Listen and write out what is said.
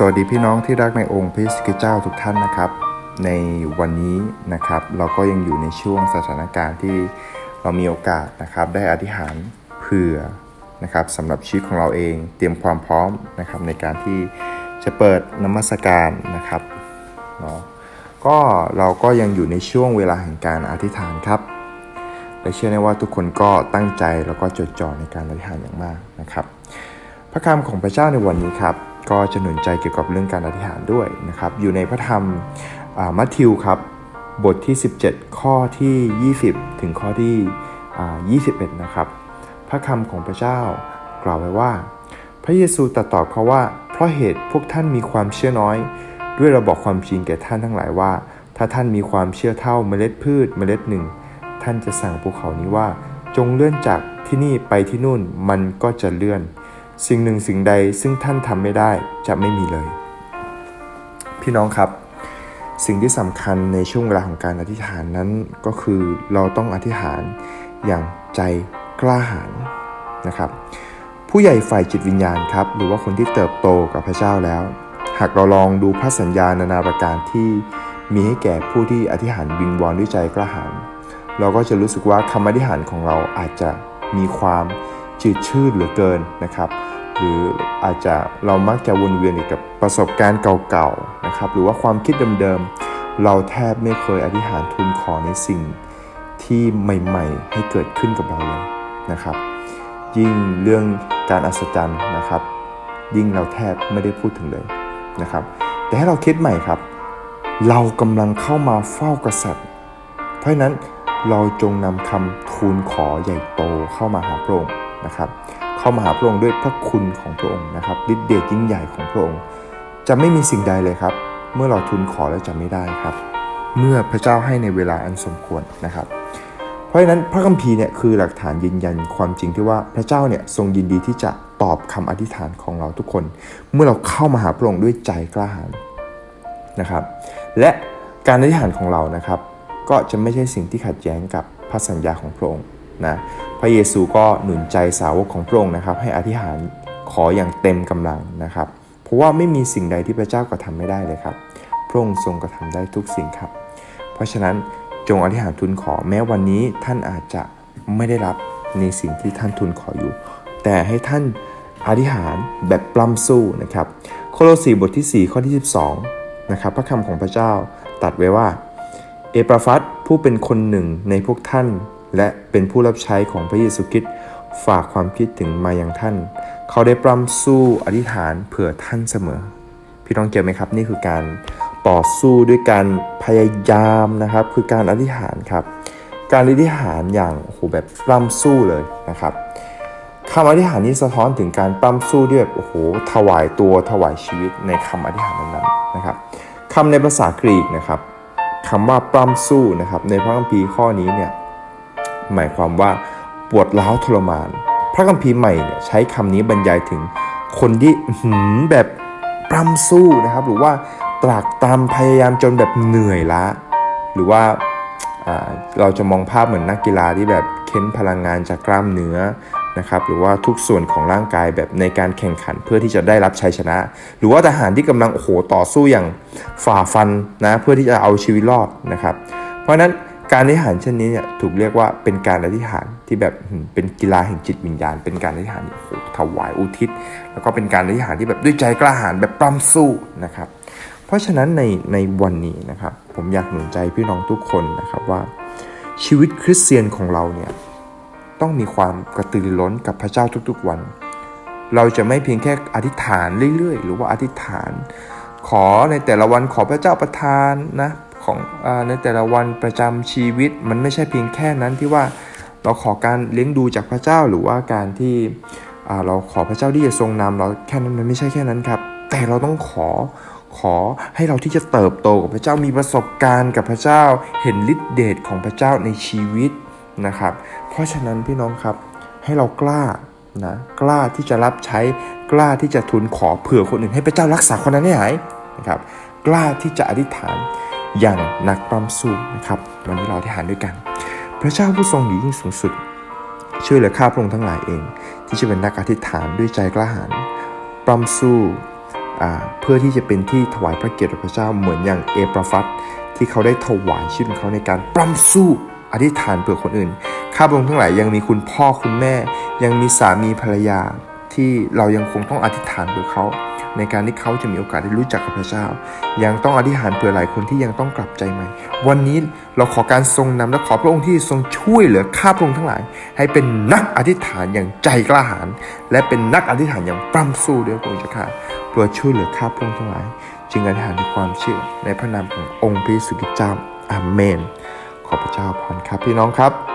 สวัสดีพี่น้องที่รักในองค์พระเยซูคริสต์เจ้าทุกท่านนะครับ ในวันนี้นะครับ เราก็ยังอยู่ในช่วงสถานการณ์ที่เรามีโอกาสนะครับ ได้อธิษฐานเผื่อนะครับสำหรับชีวิตของเราเองเตรียมความพร้อมนะครับในการที่จะเปิดนมัสการนะครับเนาะก็เราก็ยังอยู่ในช่วงเวลาแห่งการอธิษฐานครับและเชื่อแน่ว่าทุกคนก็ตั้งใจแล้วก็จดจ่อในการอธิษฐานอย่างมากนะครับ พระคำของพระเจ้าในวันนี้ครับ ก็จะหนุนใจเกี่ยวกับเรื่องการอธิษฐานด้วยนะครับ อยู่ในพระธรรมมัทธิวครับ บทที่ 17 ข้อที่ 20 ถึงข้อที่ 21 นะครับ พระคำของพระเจ้ากล่าวไว้ว่า พระเยซูตรัสตอบเขาว่า เพราะเหตุพวกท่านมีความเชื่อน้อย ด้วยเราบอกความจริงแก่ท่านทั้งหลายว่า ถ้าท่านมีความเชื่อเท่าเมล็ดพืชเมล็ดหนึ่ง ท่านจะสั่งภูเขานี้ว่า จงเลื่อนจากที่นี่ไปที่นู่นมันก็จะเลื่อน สิ่งหนึ่งสิ่งใดซึ่งท่านทำไม่ได้จะไม่มีเลย พี่น้องครับ สิ่งที่สำคัญในช่วงเวลาของการอธิษฐานนั้นก็คือเราต้องอธิษฐานอย่างใจกล้าหาญนะครับ ผู้ใหญ่ฝ่ายจิตวิญญาณครับ หรือว่าคนที่เติบโตกับพระเจ้าแล้ว หากเราลองดูพระสัญญานานาประการที่มีให้แก่ผู้ที่อธิษฐานวิงวอนด้วยใจกล้าหาญเราก็จะรู้สึกว่าคำอธิษฐานของเราอาจจะมีความจืดชืดเหลือเกินนะครับ หรืออาจจะเรามักจะวนเวียนอยู่กับประสบการณ์เก่าๆนะครับหรือว่าความคิดเดิมๆ เราแทบไม่เคยอธิษฐานทูลขอในสิ่งที่ใหม่ๆ ให้เกิดขึ้นกับเราเลยนะครับ ยิ่งเรื่องการอัศจรรย์นะครับ ยิ่งเราแทบไม่ได้พูดถึงเลยนะครับ แต่ให้เราคิดใหม่ครับ เรากำลังเข้ามาเฝ้ากษัตริย์ เพราะฉะนั้นเราจงนำคำทูลขอใหญ่โตเข้ามาหาพระองค์นะครับ เข้ามาหาพระองค์ด้วยพระคุณของพระองค์นะครับฤทธิ์เดชยิ่งใหญ่ของพระองค์ จะไม่มีสิ่งใดเลยครับ เมื่อเราทูลขอแล้วจะไม่ได้ครับ เมื่อพระเจ้าให้ในเวลาอันสมควรนะครับ เพราะฉะนั้นพระคัมภีร์เนี่ยคือหลักฐานยืนยันความจริงที่ว่าพระเจ้าเนี่ยทรงยินดีที่จะตอบคำอธิษฐานของเราทุกคน เมื่อเราเข้ามาหาพระองค์ด้วยใจกล้าหาญนะครับ และการอธิษฐานของเรานะครับ ก็จะไม่ใช่สิ่งที่ขัดแย้งกับพระสัญญาของพระองค์ นะพระเยซูก็หนุนใจสาวกของพระองค์นะครับ ให้อธิษฐานขออย่างเต็มกำลังนะครับ เพราะว่าไม่มีสิ่งใดที่พระเจ้ากระทำไม่ได้เลยครับ พระองค์ทรงกระทำได้ทุกสิ่งครับ เพราะฉะนั้นจงอธิษฐานทูลขอแม้วันนี้ท่านอาจจะไม่ได้รับในสิ่งที่ท่านทูลขออยู่ แต่ให้ท่านอธิษฐานแบบปล้ำสู้นะครับ โคโลสีบทที่ 4 ข้อที่ 12นะครับพระคำของพระเจ้าตัดไว้ว่า เอปราฟัตผู้เป็นคนหนึ่งในพวกท่าน และเป็นผู้รับใช้ของพระเยซูคริสต์ฝากความคิดถึงมายังท่าน เขาได้ปล้ำสู้อธิษฐานเผื่อท่านเสมอ พี่น้องเกี่ยวไหมครับ นี่คือการต่อสู้ด้วยการพยายามนะครับ คือการอธิษฐานครับ การอธิษฐานอย่างโอ้โหแบบปล้ำสู้เลยนะครับคำอธิษฐานนี้สะท้อนถึงการปล้ำสู้ด้วยแบบโอ้โหถวายตัวถวายชีวิตในคำอธิษฐานนั้นๆนะครับคำในภาษากรีกนะครับคำว่าปล้ำสู้นะครับในพระคัมภีร์ข้อนี้เนี่ย หมายความว่าปวดร้าวทรมาน พระคัมภีร์ใหม่เนี่ยใช้คำนี้บรรยายถึงคนที่หืแบบปล้ำสู้นะครับ หรือว่าตรากตรำพยายามจนแบบเหนื่อยล้า หรือว่าเราจะมองภาพเหมือนนักกีฬาที่แบบเค้นพลังงานจากกล้ามเนื้อนะครับหรือว่าทุกส่วนของร่างกายแบบในการแข่งขันเพื่อที่จะได้รับชัยชนะ หรือว่าทหารที่กำลังโอ้โหต่อสู้อย่างฝ่าฟันนะเพื่อที่จะเอาชีวิตรอดนะครับ เพราะฉะนั้น การอธิษฐานเช่นนี้เนี่ยถูกเรียกว่าเป็นการอธิษฐานที่แบบเป็นกีฬาแห่งจิตวิญญาณ เป็นการอธิษฐานโอ้โหถวายอุทิศ แล้วก็เป็นการอธิษฐานที่แบบด้วยใจกล้าหาญแบบปล้ำสู้นะครับ เพราะฉะนั้นในในวันนี้นะครับ ผมอยากหนุนใจพี่น้องทุกคนนะครับว่า ชีวิตคริสเตียนของเราเนี่ยต้องมีความกระตือรือร้นกับพระเจ้าทุกๆวัน เราจะไม่เพียงแค่อธิษฐานเรื่อยๆ หรือว่าอธิษฐาน ขอในแต่ละวันขอพระเจ้าประทานนะ ของอในแต่ละวันประจำชีวิต มันไม่ใช่เพียงแค่นั้นที่ว่าเราขอการเลี้ยงดูจากพระเจ้าหรือว่าการที่เราขอพระเจ้าที่จะทรงนำเราแค่นั้นมันไม่ใช่แค่นั้นครับ แต่เราต้องขอขอให้เราที่จะเติบโตกับพระเจ้ามีประสบการณ์กับพระเจ้า เห็นฤทธิเดชของพระเจ้าในชีวิตนะครับ เพราะฉะนั้นพี่น้องครับให้เรากล้านะกล้าที่จะรับใช้กล้าที่จะทูลขอเผื่อคนอื่นให้พระเจ้ารักษาคนนั้นให้หายนะครับ กล้าที่จะอธิษฐาน อย่างนักปล้ำสู้นะครับวันนี้เราอธิษฐานด้วยกัน พระเจ้าผู้ทรงอยู่ยิ่งสูงสุด ช่วยเหลือข้าพระองค์ทั้งหลายเอง ที่จะเป็นนักอธิษฐานด้วยใจกล้าหาญปล้ำสู้เพื่อที่จะเป็นที่ถวายพระเกียรติพระเจ้าเหมือนอย่างเอปราฟัตที่เขาได้ถวายชีวิตของเขาในการปล้ำสู้อธิษฐานเผื่อคนอื่น ข้าพระองค์ทั้งหลายยังมีคุณพ่อคุณแม่ ยังมีสามีภรรยาที่เรายังคงต้องอธิษฐานเผื่อเขา ในการที่เขาจะมีโอกาสได้รู้จักกับพระเจ้า ยังต้องอธิษฐานเผื่อหลายคนที่ยังต้องกลับใจใหม่ วันนี้เราขอการทรงนำและขอพระองค์ที่ทรงช่วยเหลือข้าพระองค์ทั้งหลาย ให้เป็นนักอธิษฐานอย่างใจกล้าหาญและเป็นนักอธิษฐานอย่างปล้ำสู้ด้วยพระองค์เจ้าค่ะโปรดช่วยเหลือข้าพระองค์ทั้งหลาย จึงอธิษฐานด้วยความเชื่อในพระนามขององค์พระเยซูคริสต์เจ้าอาเมน ขอพระเจ้าพรครับพี่น้องครับ